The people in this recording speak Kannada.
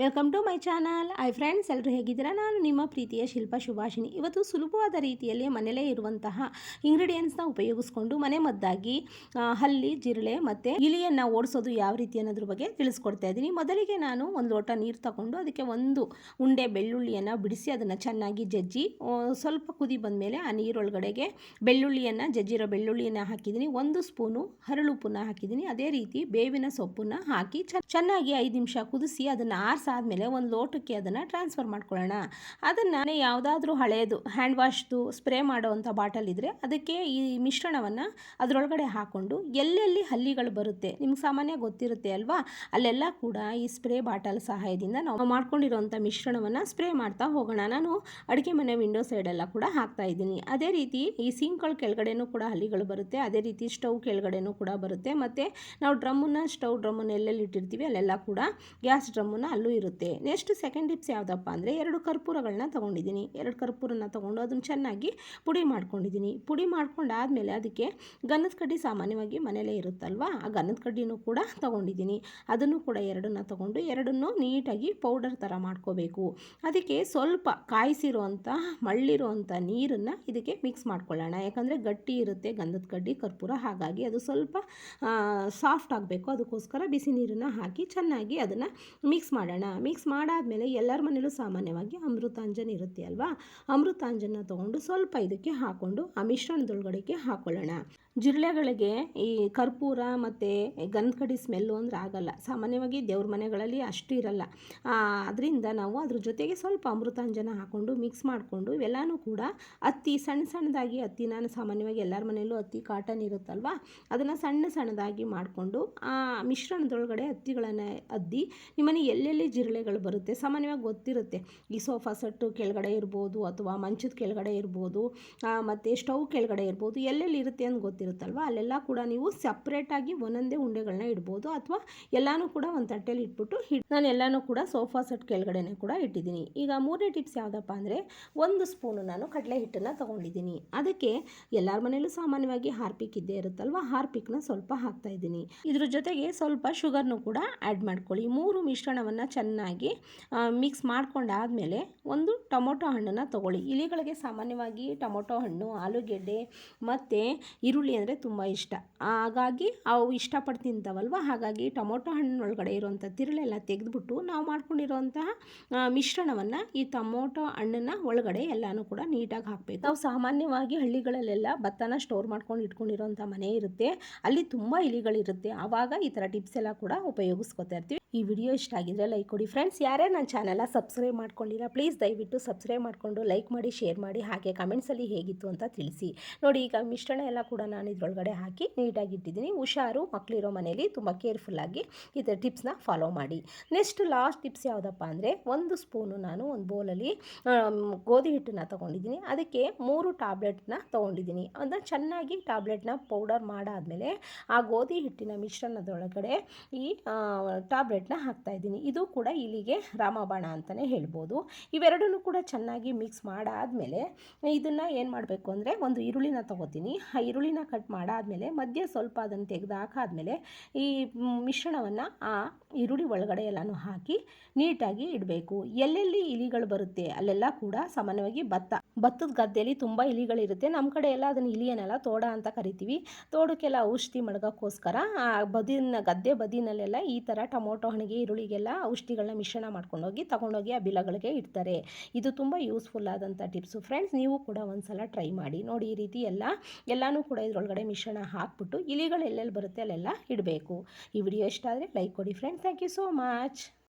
Welcome to my channel hi friends ಎಲ್ಲರೂ ಹೇಗಿದ್ದೀರಾ? ನಾನು ನಿಮ್ಮ ಪ್ರೀತಿಯ ಶಿಲ್ಪ ಶುಭಾಷಿಣಿ ಇವತ್ತು ಸುಲಭವಾದ ರೀತಿಯಲ್ಲಿ ಮನೆಯಲ್ಲೇ ಇರುವಂತಹ ಇಂಗ್ರೀಡಿಯೆಂಟ್ಸ್ನ ಉಪಯೋಗಿಸ್ಕೊಂಡು ಮನೆ ಮದ್ದಾಗಿ ಹಲ್ಲಿ, ಜಿರಳೆ ಮತ್ತು ಇಲಿಯನ್ನು ಓಡಿಸೋದು ಯಾವ ರೀತಿ ಅನ್ನೋದ್ರ ಬಗ್ಗೆ ತಿಳಿಸ್ಕೊಡ್ತಾ ಇದ್ದೀನಿ. ಮೊದಲಿಗೆ ನಾನು ಒಂದು ಲೋಟ ನೀರು ತಗೊಂಡು ಅದಕ್ಕೆ ಒಂದು ಉಂಡೆ ಬೆಳ್ಳುಳ್ಳಿಯನ್ನು ಬಿಡಿಸಿ ಅದನ್ನು ಚೆನ್ನಾಗಿ ಜಜ್ಜಿ ಸ್ವಲ್ಪ ಕುದಿ ಬಂದಮೇಲೆ ಆ ನೀರೊಳಗಡೆಗೆ ಬೆಳ್ಳುಳ್ಳಿಯನ್ನು, ಜಜ್ಜಿರೋ ಬೆಳ್ಳುಳ್ಳಿಯನ್ನು ಹಾಕಿದ್ದೀನಿ. ಒಂದು ಸ್ಪೂನು ಹರಳುಪ್ಪನ್ನು ಹಾಕಿದ್ದೀನಿ. ಅದೇ ರೀತಿ ಬೇವಿನ ಸೊಪ್ಪನ್ನು ಹಾಕಿ ಚೆನ್ನ- ಚೆನ್ನಾಗಿ ಐದು ನಿಮಿಷ ಕುದಿಸಿ ಅದನ್ನು ಆರಿಸಾದ್ಮೇಲೆ ಒಂದು ಲೋಟಕ್ಕೆ ಅದನ್ನು ಟ್ರಾನ್ಸ್ಫರ್ ಮಾಡ್ಕೊಳ್ಳೋಣ. ಅದನ್ನು ಯಾವುದಾದ್ರೂ ಹಳೆಯದು ಹ್ಯಾಂಡ್ ವಾಶ್ದು ಸ್ಪ್ರೇ ಮಾಡೋವಂಥ ಬಾಟಲ್ ಇದ್ದರೆ ಅದಕ್ಕೆ ಈ ಮಿಶ್ರಣವನ್ನು ಅದರೊಳಗಡೆ ಹಾಕ್ಕೊಂಡು ಎಲ್ಲೆಲ್ಲಿ ಹಲ್ಲಿಗಳು ಬರುತ್ತೆ ನಿಮ್ಗೆ ಸಾಮಾನ್ಯ ಗೊತ್ತಿರುತ್ತೆ ಅಲ್ವಾ? ಅಲ್ಲೆಲ್ಲ ಕೂಡ ಈ ಸ್ಪ್ರೇ ಬಾಟಲ್ ಸಹಾಯದಿಂದ ನಾವು ಮಾಡ್ಕೊಂಡಿರುವಂಥ ಮಿಶ್ರಣವನ್ನು ಸ್ಪ್ರೇ ಮಾಡ್ತಾ ಹೋಗೋಣ. ನಾನು ಅಡುಗೆ ಮನೆ ವಿಂಡೋ ಸೈಡೆಲ್ಲ ಕೂಡ ಹಾಕ್ತಾ ಇದ್ದೀನಿ. ಅದೇ ರೀತಿ ಈ ಸಿಂಕ್ಗಳ ಕೆಳಗಡೆನೂ ಕೂಡ ಹಲ್ಲಿಗಳು ಬರುತ್ತೆ. ಅದೇ ರೀತಿ ಸ್ಟವ್ ಕೆಳಗಡೆನೂ ಕೂಡ ಬರುತ್ತೆ. ಮತ್ತು ನಾವು ಡ್ರಮ್ಮನ್ನು ಸ್ಟವ್ ಡ್ರಮ್ಮನ್ನು ಎಲ್ಲೆಲ್ಲಿ ಇಟ್ಟಿರ್ತೀವಿ ಅಲ್ಲೆಲ್ಲ ಕೂಡ ಗ್ಯಾಸ್ ಡ್ರಮ್ಮನ್ನು ಅಲ್ಲೂ ಇರುತ್ತೆ. ನೆಕ್ಸ್ಟ್ ಸೆಕೆಂಡ್ ಟಿಪ್ಸ್ ಯಾವುದಪ್ಪ ಅಂದರೆ ಎರಡು ಕರ್ಪೂರಗಳನ್ನ ತೊಗೊಂಡಿದ್ದೀನಿ. ಎರಡು ಕರ್ಪೂರನ ತೊಗೊಂಡು ಅದನ್ನು ಚೆನ್ನಾಗಿ ಪುಡಿ ಮಾಡ್ಕೊಂಡಿದ್ದೀನಿ. ಪುಡಿ ಮಾಡ್ಕೊಂಡಾದಮೇಲೆ ಅದಕ್ಕೆ ಗನ್ನದ ಕಡ್ಡಿ ಸಾಮಾನ್ಯವಾಗಿ ಮನೇಲೇ ಇರುತ್ತಲ್ವಾ? ಆ ಗನ್ನದ ಕಡ್ಡಿನೂ ಕೂಡ ತೊಗೊಂಡಿದ್ದೀನಿ. ಅದನ್ನು ಕೂಡ ಎರಡನ್ನ ತೊಗೊಂಡು ಎರಡನ್ನು ನೀಟಾಗಿ ಪೌಡರ್ ಥರ ಮಾಡ್ಕೋಬೇಕು. ಅದಕ್ಕೆ ಸ್ವಲ್ಪ ಕಾಯಿಸಿರುವಂಥ, ಮಳ್ಳಿರುವಂಥ ನೀರನ್ನು ಇದಕ್ಕೆ ಮಿಕ್ಸ್ ಮಾಡ್ಕೊಳ್ಳೋಣ. ಯಾಕಂದರೆ ಗಟ್ಟಿ ಇರುತ್ತೆ ಗಂಧದ ಕಡ್ಡಿ, ಕರ್ಪೂರ. ಹಾಗಾಗಿ ಅದು ಸ್ವಲ್ಪ ಸಾಫ್ಟ್ ಆಗಬೇಕು. ಅದಕ್ಕೋಸ್ಕರ ಬಿಸಿ ನೀರನ್ನು ಹಾಕಿ ಚೆನ್ನಾಗಿ ಅದನ್ನು ಮಿಕ್ಸ್ ಮಾಡೋಣ. ಮಿಕ್ಸ್ ಮಾಡಾದಮೇಲೆ ಎಲ್ಲರ ಮನೇಲೂ ಸಾಮಾನ್ಯವಾಗಿ ಅಮೃತಾಂಜನ್ ಇರುತ್ತೆ ಅಲ್ವಾ? ಅಮೃತಾಂಜನ ತೊಗೊಂಡು ಸ್ವಲ್ಪ ಇದಕ್ಕೆ ಹಾಕ್ಕೊಂಡು ಆ ಮಿಶ್ರಣದೊಳಗಡೆಗೆ ಹಾಕ್ಕೊಳ್ಳೋಣ ಜಿರಳೆಗಳಿಗೆ ಈ ಕರ್ಪೂರ ಮತ್ತು ಗಂಧಕಡಿ ಸ್ಮೆಲ್ಲು ಅಂದರೆ ಆಗಲ್ಲ. ಸಾಮಾನ್ಯವಾಗಿ ದೇವ್ರ ಮನೆಗಳಲ್ಲಿ ಅಷ್ಟು ಇರಲ್ಲ. ಅದರಿಂದ ನಾವು ಅದ್ರ ಜೊತೆಗೆ ಸ್ವಲ್ಪ ಅಮೃತಾಂಜನ ಹಾಕ್ಕೊಂಡು ಮಿಕ್ಸ್ ಮಾಡಿಕೊಂಡು ಇವೆಲ್ಲನೂ ಕೂಡ ಹತ್ತಿ ಸಣ್ಣ ಸಣ್ಣದಾಗಿ ಹತ್ತಿ ನಾನು ಸಾಮಾನ್ಯವಾಗಿ ಎಲ್ಲರ ಮನೆಯಲ್ಲೂ ಹತ್ತಿ ಕಾಟನ್ ಇರುತ್ತಲ್ವ? ಅದನ್ನು ಸಣ್ಣ ಸಣ್ಣದಾಗಿ ಮಾಡಿಕೊಂಡು ಆ ಮಿಶ್ರಣದೊಳಗಡೆ ಹತ್ತಿಗಳನ್ನು ಅದ್ದಿ ನಿಮ್ಮನೆ ಎಲ್ಲೆಲ್ಲಿ ಜಿರಳೆಗಳು ಬರುತ್ತೆ. ಸಾಮಾನ್ಯವಾಗಿ ಗೊತ್ತಿರುತ್ತೆ. ಈ ಸೋಫಾ ಸೆಟ್ಟು ಕೆಳಗಡೆ ಇರ್ಬೋದು ಅಥವಾ ಮಂಚದ ಕೆಳಗಡೆ ಇರ್ಬೋದು ಮತ್ತು ಸ್ಟವ್ ಕೆಳಗಡೆ ಇರ್ಬೋದು, ಎಲ್ಲೆಲ್ಲಿ ಇರುತ್ತೆ ಅಂತ ಗೊತ್ತಿರುತ್ತಲ್ವ? ಅಲ್ಲೆಲ್ಲ ಕೂಡ ನೀವು ಸಪ್ರೇಟಾಗಿ ಒಂದೊಂದೇ ಉಂಡೆಗಳನ್ನ ಇಡ್ಬೋದು ಅಥವಾ ಎಲ್ಲನೂ ಕೂಡ ಒಂದು ತಟ್ಟೆಯಲ್ಲಿ ಇಟ್ಬಿಟ್ಟು ಹಿಡ್, ನಾನು ಎಲ್ಲನೂ ಕೂಡ ಸೋಫಾ ಸೆಟ್ ಕೆಳಗಡೆನೇ ಕೂಡ ಇಟ್ಟಿದ್ದೀನಿ. ಈಗ ಮೂರನೇ ಟಿಪ್ಸ್ ಯಾವುದಪ್ಪ ಅಂದರೆ ಒಂದು ಸ್ಪೂನು ನಾನು ಕಡಲೆ ಹಿಟ್ಟನ್ನು ತೊಗೊಂಡಿದ್ದೀನಿ. ಅದಕ್ಕೆ ಎಲ್ಲರ ಮನೇಲೂ ಸಾಮಾನ್ಯವಾಗಿ ಹಾರ್ಪಿಕ್ ಇದ್ದೇ ಇರುತ್ತಲ್ವ? ಹಾರ್ಪಿಕ್ನ ಸ್ವಲ್ಪ ಹಾಕ್ತಾ ಇದ್ದೀನಿ. ಇದ್ರ ಜೊತೆಗೆ ಸ್ವಲ್ಪ ಶುಗರ್ನು ಕೂಡ ಆ್ಯಡ್ ಮಾಡ್ಕೊಳ್ಳಿ. ಮೂರು ಮಿಶ್ರಣವನ್ನು ಚೆನ್ನಾಗಿ ಮಿಕ್ಸ್ ಮಾಡ್ಕೊಂಡಾದಮೇಲೆ ಒಂದು ಟೊಮೊಟೊ ಹಣ್ಣನ್ನು ತೊಗೊಳ್ಳಿ. ಇಲಿಗಳಿಗೆ ಸಾಮಾನ್ಯವಾಗಿ ಟೊಮೊಟೊ ಹಣ್ಣು, ಆಲೂಗೆಡ್ಡೆ ಮತ್ತು ಈರುಳ್ಳಿ ಅಂದರೆ ತುಂಬ ಇಷ್ಟ. ಹಾಗಾಗಿ ಅವು ಇಷ್ಟಪಟ್ಟು ತಿಂತಾವಲ್ವ? ಹಾಗಾಗಿ ಟೊಮೊಟೊ ಹಣ್ಣಿನೊಳಗಡೆ ಇರುವಂಥ ತಿರುಳೆಲ್ಲ ತೆಗೆದುಬಿಟ್ಟು ನಾವು ಮಾಡ್ಕೊಂಡಿರುವಂತಹ ಮಿಶ್ರಣವನ್ನು ಈ ಟೊಮೊಟೊ ಹಣ್ಣನ್ನು ಒಳಗಡೆ ಎಲ್ಲನೂ ಕೂಡ ನೀಟಾಗಿ ಹಾಕಬೇಕು. ನಾವು ಸಾಮಾನ್ಯವಾಗಿ ಹಳ್ಳಿಗಳಲ್ಲೆಲ್ಲ ಭತ್ತನ ಸ್ಟೋರ್ ಮಾಡ್ಕೊಂಡು ಇಟ್ಕೊಂಡಿರೋಂಥ ಮನೆ ಇರುತ್ತೆ. ಅಲ್ಲಿ ತುಂಬ ಇಲಿಗಳಿರುತ್ತೆ. ಆವಾಗ ಈ ಥರ ಟಿಪ್ಸ್ ಎಲ್ಲ ಕೂಡ ಉಪಯೋಗಿಸ್ಕೊತಾ ಇರ್ತೀವಿ. ಈ ವಿಡಿಯೋ ಇಷ್ಟ ಆಗಿದ್ರೆ ಲೈಕ್ ಕೊಡಿ ಫ್ರೆಂಡ್ಸ್ ಯಾರೇ ನನ್ನ ಚಾನಲ್ನ ಸಬ್ಸ್ಕ್ರೈಬ್ ಮಾಡ್ಕೊಂಡಿಲ್ಲ ಪ್ಲೀಸ್ ದಯವಿಟ್ಟು ಸಬ್ಸ್ಕ್ರೈಬ್ ಮಾಡಿಕೊಂಡು ಲೈಕ್ ಮಾಡಿ ಶೇರ್ ಮಾಡಿ, ಹಾಗೆ ಕಮೆಂಟ್ಸಲ್ಲಿ ಹೇಗಿತ್ತು ಅಂತ ತಿಳಿಸಿ. ನೋಡಿ, ಈಗ ಮಿಶ್ರಣ ಎಲ್ಲ ಕೂಡ ನಾನು ಇದರೊಳಗಡೆ ಹಾಕಿ ನೀಟಾಗಿ ಇಟ್ಟಿದ್ದೀನಿ. ಹುಷಾರು ಮಕ್ಕಳಿರೋ ಮನೆಯಲ್ಲಿ ತುಂಬ ಕೇರ್ಫುಲ್ಲಾಗಿ ಈ ಥರ ಟಿಪ್ಸ್ನ ಫಾಲೋ ಮಾಡಿ. ನೆಕ್ಸ್ಟ್ ಲಾಸ್ಟ್ ಟಿಪ್ಸ್ ಯಾವುದಪ್ಪ ಅಂದರೆ, ಒಂದು ಸ್ಪೂನು ನಾನು ಒಂದು ಬೌಲಲ್ಲಿ ಗೋಧಿ ಹಿಟ್ಟನ್ನ ತೊಗೊಂಡಿದ್ದೀನಿ. ಅದಕ್ಕೆ ಮೂರು ಟ್ಯಾಬ್ಲೆಟ್ನ ತೊಗೊಂಡಿದ್ದೀನಿ. ಅದನ್ನು ಚೆನ್ನಾಗಿ ಟ್ಯಾಬ್ಲೆಟ್ನ ಪೌಡರ್ ಮಾಡಾದಮೇಲೆ ಆ ಗೋಧಿ ಹಿಟ್ಟಿನ ಮಿಶ್ರಣದೊಳಗಡೆ ಈ ಟ್ಯಾಬ್ಲೆಟ್ನ ಹಾಕ್ತಾ ಇದ್ದೀನಿ. ಇದು ಕೂಡ ಇಲ್ಲಿಗೆ ರಾಮಬಾಣ ಅಂತಲೇ ಹೇಳ್ಬೋದು. ಇವೆರಡೂ ಕೂಡ ಚೆನ್ನಾಗಿ ಮಿಕ್ಸ್ ಮಾಡಾದಮೇಲೆ ಇದನ್ನು ಏನು ಮಾಡಬೇಕು ಅಂದರೆ ಒಂದು ಈರುಳ್ಳಿನ ತಗೋತೀನಿ. ಆ ಈರುಳ್ಳಿನ ಕಟ್ ಮಾಡಾದಮೇಲೆ ಮಧ್ಯೆ ಸ್ವಲ್ಪ ಅದನ್ನು ತೆಗೆದು ಹಾಕಾದ್ಮೇಲೆ ಈ ಮಿಶ್ರಣವನ್ನು ಆ ಈರುಳ್ಳಿ ಒಳಗಡೆ ಎಲ್ಲನೂ ಹಾಕಿ ನೀಟಾಗಿ ಇಡಬೇಕು. ಎಲ್ಲೆಲ್ಲಿ ಇಲಿಗಳು ಬರುತ್ತೆ ಅಲ್ಲೆಲ್ಲ ಕೂಡ ಸಾಮಾನ್ಯವಾಗಿ ಭತ್ತ. ಭತ್ತದ ಗದ್ದೆಯಲ್ಲಿ ತುಂಬ ಇಲಿಗಳಿರುತ್ತೆ. ನಮ್ಮ ಕಡೆ ಎಲ್ಲ ಅದನ್ನು ಇಲಿಯನ್ನೆಲ್ಲ ತೋಡ ಅಂತ ಕರಿತೀವಿ. ತೋಡಕ್ಕೆಲ್ಲ ಔಷಧಿ ಮಡಗೋಕ್ಕೋಸ್ಕರ ಆ ಬದಿನ ಗದ್ದೆ ಬದಿನಲ್ಲೆಲ್ಲ ಈ ಥರ ಟೊಮೊಟೊ ಹಣ್ಣಿಗೆ ಈರುಳ್ಳಿಗೆಲ್ಲ ಔಷಧಿಗಳನ್ನ ಮಿಶ್ರಣ ಮಾಡ್ಕೊಂಡೋಗಿ ತಗೊಂಡೋಗಿ ಆ ಬಿಲಗಳಿಗೆ ಇಡ್ತಾರೆ. ಇದು ತುಂಬ ಯೂಸ್ಫುಲ್ ಆದಂಥ ಟಿಪ್ಸು ಫ್ರೆಂಡ್ಸ್ ನೀವು ಕೂಡ ಒಂದ್ಸಲ ಟ್ರೈ ಮಾಡಿ. ನೋಡಿ, ಈ ರೀತಿ ಎಲ್ಲ, ಎಲ್ಲನೂ ಕೂಡ ಇದರೊಳಗಡೆ ಮಿಶ್ರಣ ಹಾಕ್ಬಿಟ್ಟು ಇಲಿಗಳು ಎಲ್ಲೆಲ್ಲಿ ಬರುತ್ತೆ ಅಲ್ಲೆಲ್ಲ ಇಡಬೇಕು. ಈ ವಿಡಿಯೋ ಇಷ್ಟ ಆದರೆ ಲೈಕ್ ಕೊಡಿ friends thank you so much